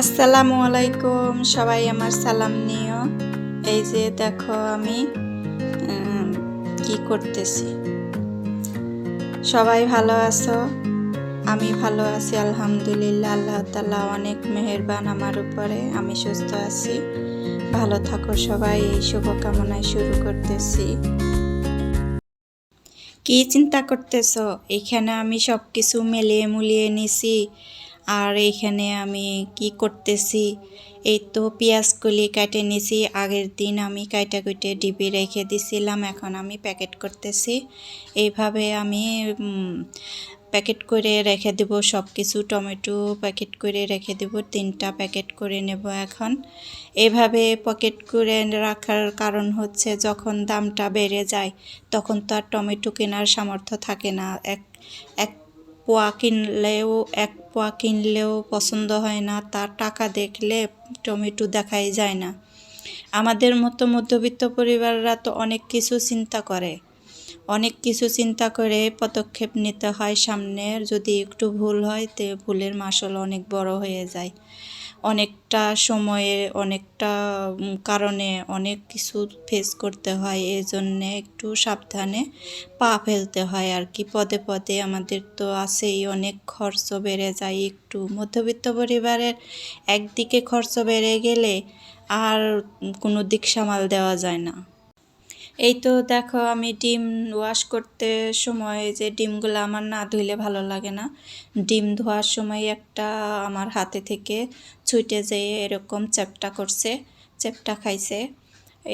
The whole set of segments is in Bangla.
আসসালামু আলাইকুম, সবাই আমার সালাম নিও। এই যে দেখো আমি কি করতেছি। সবাই ভালো আছো? আমি ভালো আছি, আলহামদুলিল্লাহ, আল্লাহ তালা অনেক মেহেরবান আমার উপরে, আমি সুস্থ আছি। ভালো থাকো সবাই, এই শুভকামনায় শুরু করতেছি। কি চিন্তা করতেছো? এখানে আমি সব কিছু মেলিয়ে মুলিয়ে নিছি। আর এইখানে আমি কি করতেছি? এই তো পেঁয়াজ কলি কেটে নিছি। আগের দিন আমি কাইটা কুটে ডিবি রেখে দিছিলাম, এখন আমি প্যাকেট করতেছি। এইভাবে আমি প্যাকেট করে রেখে দেব সব কিছু টমেটো প্যাকেট করে রেখে দেব, তিনটা প্যাকেট করে নেব এখন। এভাবে প্যাকেট করে রাখার কারণ হচ্ছে যখন দামটা বেড়ে যায়, তখন তো আর টমেটো কেনার সামর্থ্য থাকে না। এক এক পোয়া কিনলেও, এক পোয়া কিনলেও পছন্দ হয় না তার টাকা দেখলে টমেটো দেখাই যায় না। আমাদের মতো মধ্যবিত্ত পরিবাররা তো অনেক কিছু চিন্তা করে। অনেক কিছু চিন্তা করে পদক্ষেপ নিতে হয় সামনের যদি একটু ভুল হয় তে ভুলের মাসল অনেক বড় হয়ে যায়। অনেকটা সময়ে, অনেকটা কারণে অনেক কিছু ফেস করতে হয়। এই জন্যে একটু সাবধানে পা ফেলতে হয় আর কি। পদে পদে আমাদের তো আছেই, অনেক খরচ বেড়ে যায়। একটু মধ্যবিত্ত পরিবারের একদিকে খরচ বেড়ে গেলে আর কোনো দিক সামাল দেওয়া যায় না। এই তো দেখো, আমি ডিম ওয়াশ করতে সময় যে ডিমগুলো আমার না ধুইলে ভালো লাগে না। ডিম ধোয়ার সময় একটা আমার হাতে থেকে ছুটে যেয়ে এরকম চ্যাপটা করছে, চ্যাপটা খাইছে।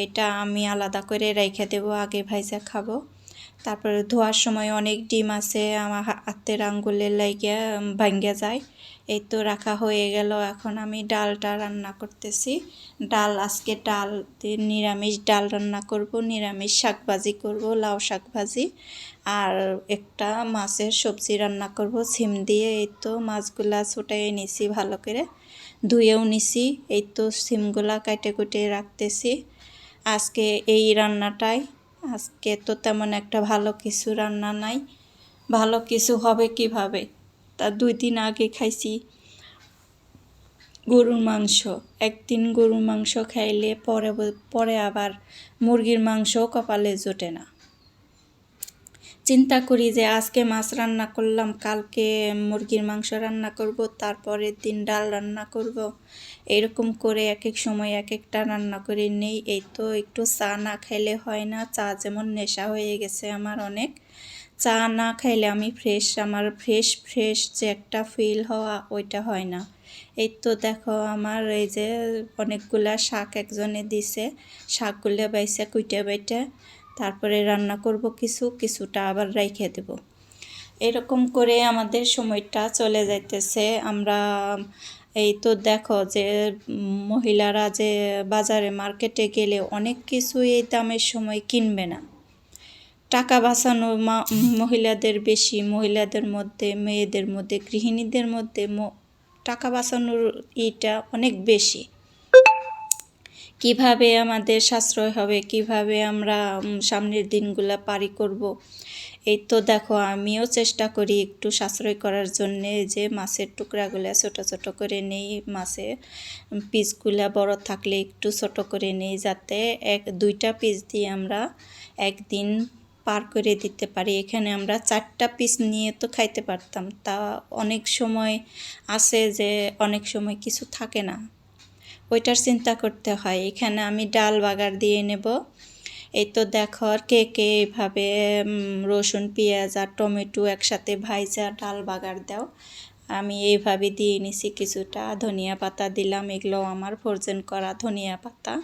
এটা আমি আলাদা করে রেখে দেবো, আগে ভাইজা খাব। তারপরে ধোয়ার সময় অনেক ডিম আছে, আমার হাতের আঙ্গুলে লাগিয়া ভাঙ্গা যায়। এই তো রাখা হয়ে গেল। এখন আমি ডালটা রান্না করতেছি। ডাল, আজকে ডাল নিরামিষ ডাল রান্না করব, নিরামিষ শাক ভাজি করব, লাউ শাক ভাজি আর একটা মাছের সবজি রান্না করব সিম দিয়ে। এই তো মাছগুলা ছোটাই নিছি ভালো করে। ধুয়েও নিছি। এই তো সিমগুলা কাটে কুটে রাখতেছি। আজকে এই রান্নাটাই। আজকে তো তেমন একটা ভালো কিছু রান্না নাই। ভালো কিছু হবে কীভাবে? তা দুই দিন আগে খাইছি গরুর মাংস। একদিন গরুর মাংস খাইলে পরে পরে আবার মুরগির মাংসও কপালে জোটে না। চিন্তা করি যে আজকে মাছ রান্না করলাম, কালকে মুরগির মাংস রান্না করব, তারপরের দিন ডাল রান্না করব। এরকম করে এক এক সময় এক একটা রান্না করে নেই। এই তো একটু চা না খাইলে হয় না, চা যেমন নেশা হয়ে গেছে আমার অনেক। চা না খাইলে আমি ফ্রেশ আমার ফ্রেশ ফ্রেশ যে একটা ফিল হওয়া, ওইটা হয় না। এই তো দেখো আমার এই যে অনেকগুলা শাক একজনে দিছে, শাকগুলো বাইসে কুইটে বাইটে। তারপরে রান্না করব কিছু, কিছুটা আবার রেখে দেব। এরকম করে আমাদের সময়টা চলে যাইতেছে। আমরা, এই তো দেখো যে, মহিলারা যে বাজারে মার্কেটে গেলে অনেক কিছু এই দামের সময় কিনবে না। টাকা বাঁচানো মহিলাদের বেশি, মহিলাদের মধ্যে, মেয়েদের মধ্যে, গৃহিণীদের মধ্যে টাকা বাঁচানোর ইটা অনেক বেশি। কীভাবে আমাদের সাশ্রয় হবে, কীভাবে আমরা সামনের দিনগুলা পারি করব। এই তো দেখো, আমিও চেষ্টা করি একটু সাশ্রয় করার জন্যে যে মাছের টুকরাগুলা ছোট ছোট করে নেই, মাছে পিসগুলা বড় থাকলে একটু ছোট করে নেই যাতে এক, দুইটা পিস দিয়ে আমরা একদিন পার করে দিতে পারি। এখানে আমরা চারটা পিস নিয়ে তো খাইতে পারতাম। তা অনেক সময় আছে যে অনেক সময় কিছু থাকে না। ওইটার চিন্তা করতে হয়। এখানে আমি ডাল বাগার দিয়ে নেব। এই তো দেখো কে কে এইভাবে রসুন, পেঁয়াজ আর টমেটো একসাথে ভাইজা ডাল বাগার দাও। আমি এইভাবে দিয়ে নিছি কিছুটা ধনিয়া পাতা দিলাম। এগুলো আমার ফ্রোজেন করা ধনিয়া পাতা।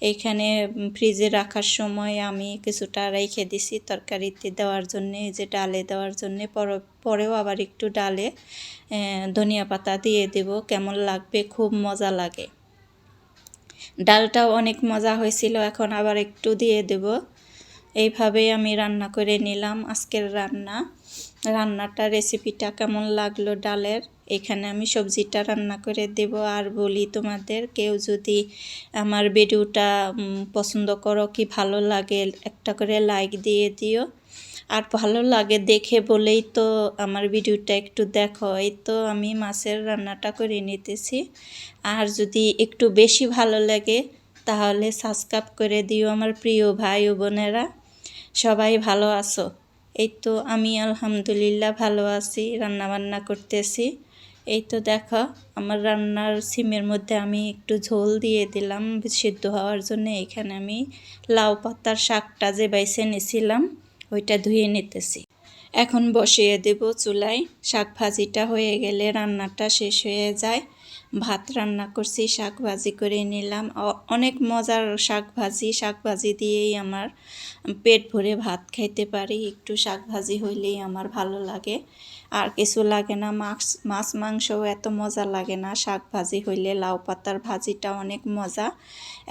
এইখানে ফ্রিজে রাখার সময় আমি কিছুটা রেখে দিছি তরকারিতে দেওয়ার জন্যে যে ডালে দেওয়ার জন্যে। পর- পরেও আবার একটু ডালে ধনিয়া পাতা দিয়ে দেব। কেমন লাগবে? খুব মজা লাগে। ডালটাও অনেক মজা হয়েছিল, এখন আবার একটু দিয়ে দেব। এইভাবেই আমি রান্না করে নিলাম আজকের রান্না। রান্নাটা রেসিপিটা কেমন লাগল ডালের? এখানে আমি সবজিটা রান্না করে দেব। আর বলি তোমাদের, কেউ যদি আমার ভিডিওটা পছন্দ করো কি ভালো লাগে, একটা করে লাইক দিয়ে দিও। আর ভালো লাগে দেখে বলেই তো আমার ভিডিওটা একটু দেখো। এই তো আমি মাছের রান্নাটা করে নিতেছি। আর যদি একটু বেশি ভালো লাগে, তাহলে সাবস্ক্রাইব করে দিও আমার প্রিয় ভাই ও বোনেরা। সবাই ভালো আছো? এই তো আমি আলহামদুলিল্লাহ ভালো আছি রান্না বান্না করতেছি। এই তো দেখো, আমার রান্নার সিমের মধ্যে আমি একটু ঝোল দিয়ে দিলাম, সিদ্ধ হওয়ার জন্য। এখানে আমি লাউ পাতার শাকটা যে বাইছে নিয়েছিলাম ওইটা ধুয়ে নিতেছি। এখন বসিয়ে দেব চুলায়। শাক ভাজিটা হয়ে গেলে রান্নাটা শেষ হয়ে যায়। ভাত রান্না করছি শাক ভাজি করে নিলাম। অনেক মজার শাক ভাজি শাক ভাজি দিয়েই আমার পেট ভরে ভাত খাইতে পারি। একটু শাক ভাজি হইলেই আমার ভালো লাগে। আর কিছু লাগে না, মাছ মাছ, মাংসও এত মজা লাগে না। শাক ভাজি হইলে লাউ পাতার ভাজিটা অনেক মজা।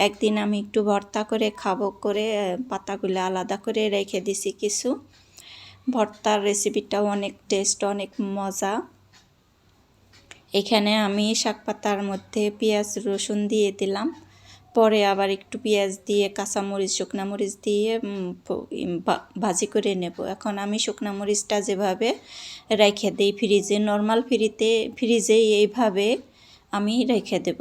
একদিন আমি একটু ভর্তা করে খাব, করে পাতাগুলো আলাদা করে রেখে দিছি কিছু। ভর্তার রেসিপিটাও অনেক টেস্ট অনেক মজা। এখানে আমি শাক পাতার মধ্যে পেঁয়াজ, রসুন দিয়ে দিলাম। পরে আবার একটু পেঁয়াজ দিয়ে, কাঁচামরিচ মরিচ দিয়ে ভাজি করে নেব। এখন আমি মরিচটা যেভাবে রেখে দিই ফ্রিজে, নর্মাল ফ্রিতে ফ্রিজে এইভাবে আমি রেখে দেব।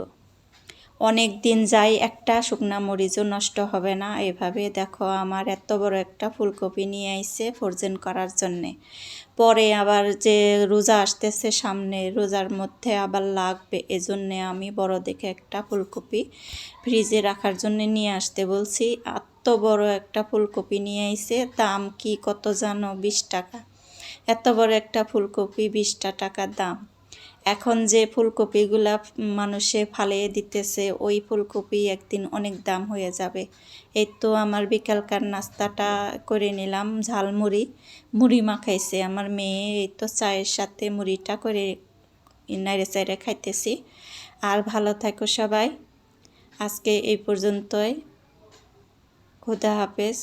অনেক দিন যায় একটা শুকনা মরিচও নষ্ট হবে না। এভাবে দেখো আমার এত বড় একটা ফুলকপি নিয়ে আইছে ফ্রোজেন করার জন্যে। পরে আবার যে রোজা আসতেছে সামনে, রোজার মধ্যে আবার লাগবে। এজন্যে আমি বড় দেখে একটা ফুলকপি ফ্রিজে রাখার জন্য নিয়ে আসতে বলছি। এত বড় একটা ফুলকপি নিয়ে আইছে, দাম কি কত জানো? বিশ টাকা। এত বড় একটা ফুলকপি বিশটা টাকা দাম। এখন যে ফুলকপিগুলা মানুষে ফালিয়ে দিতেছে, ওই ফুলকপি একদিন অনেক দাম হয়ে যাবে। এই তো আমার বিকালকার নাস্তাটা করে নিলাম ঝালমুড়ি মুড়ি মাখাইছে আমার মেয়ে, এই তো চায়ের সাথে মুড়িটা করে নাইড়ে চাইড়ে খাইতেছি। আর ভালো থাকো সবাই। আজকে এই পর্যন্তই। খুদা হাফেজ।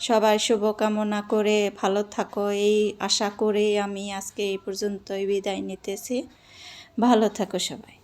সবাই শুভকামনা করে ভালো থাকো। এই আশা করে আমি আজকে এই পর্যন্তই বিদায় নিতেছি। ভালো থাকো সবাই।